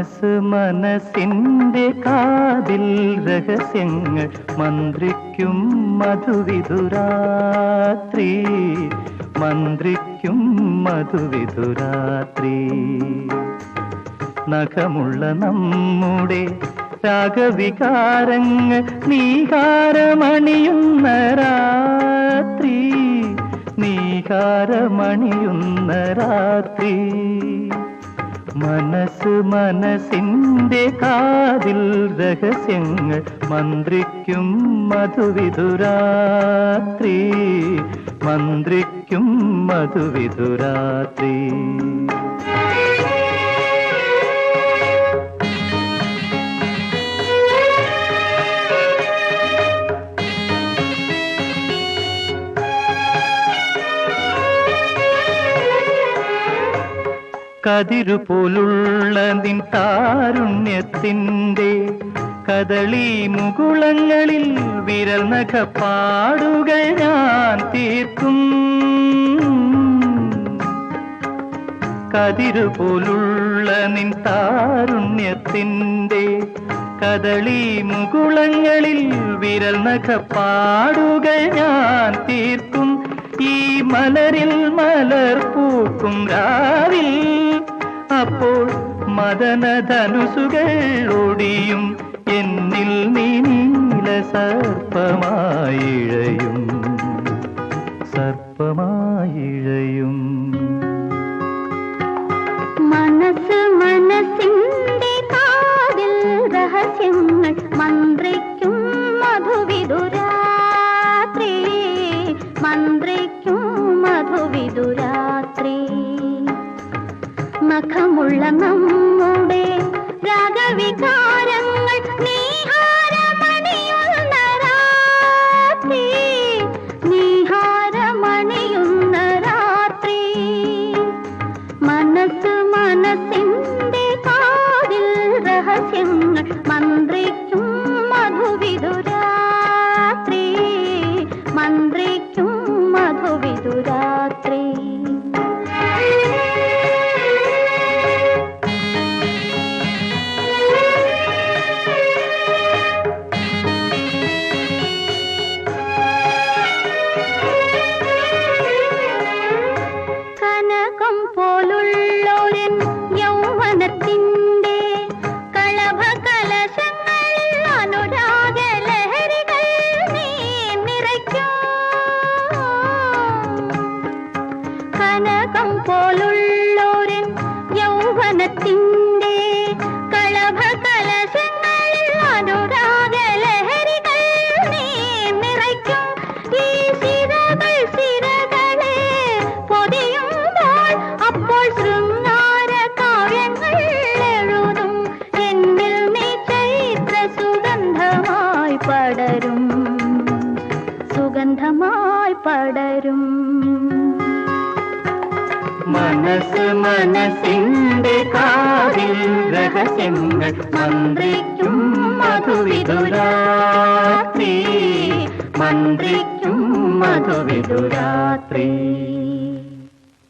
മനസ്സ് മനസ്സിന്റെ കാതിൽ രഹസ്യങ്ങൾ മന്ത്രിക്കും മധുവിധുരാത്രി. മന്ത്രിക്കും മധുവിധുരാത്രി. നഖമുള്ള നമ്മുടെ രാഗവികാരങ്ങൾ നീകാരമണിയുന്ന രാത്രി. നീകാരമണിയുന്ന രാത്രി. മനസ്സ് മനസ്സിന്റെ കാതിൽ രഹസ്യങ്ങൾ മന്ത്രിക്കും മധുവിധുരാത്രി മന്ത്രിക്കും മധുവിധുരാത്രി കതിരു പോലുള്ള നിൻ താരുണ്യത്തിന്റെ കദളി മുകുളങ്ങളിൽ വിരൽ നഖപ്പാടുകൾ ഞാൻ തീർക്കും. കതിരു പോലുള്ള നിൻ താരുണ്യത്തിന്റെ കദളി മുകുളങ്ങളിൽ വിരൽ നഖപ്പാടുകൾ ഞാൻ തീർക്കും. ഈ മലരിൽ മലർ പൂക്കും രാവിൽ അപ്പോൾ മദനധനുസുകൾ ഒടിയും എന്നിൽ നീ നീല സർപ്പമായിഴയും. സർപ്പമായിഴയും. മനസ്സ് മനസ്സിന്റെ കാതിൽ രഹസ്യങ്ങൾ മന്ത്രിക്കും മധുവിതുരാത്രി മന്ത്രിക്കും മധുവിതുരാത്രി നഖമുള്ള നമ്മുടെ രാഗവികാരങ്ങൾ നീഹാരമണിയുന്ന രാത്രി നീഹാരമണിയുന്ന രാത്രി മനസ്സ് മനസ്സിന്റെ കാതിൽ രഹസ്യങ്ങൾ കനകം പോലുള്ളോരൻ യൗവനത്തിന്റെ കളഭ കലശങ്ങളിൽ അനുരാഗ ലഹരികൾ നിറയ്ക്കും. ഈ സിരകൾ സിരകളെ പൊതിയുമ്പോൾ അപ്പോൾ ശൃംഗാര കാവ്യങ്ങൾ എഴുതും. എന്നിൽ നീ ചൈത്ര സുഗന്ധമായി പടരും. മനസ്സ് മനസ്സിന്റെ കാതിൽ രഹസ്യങ്ങൾ മന്ത്രിക്കും മധുവിധുരാത്രി. മന്ത്രിക്കും മധുവിധുരാത്രി.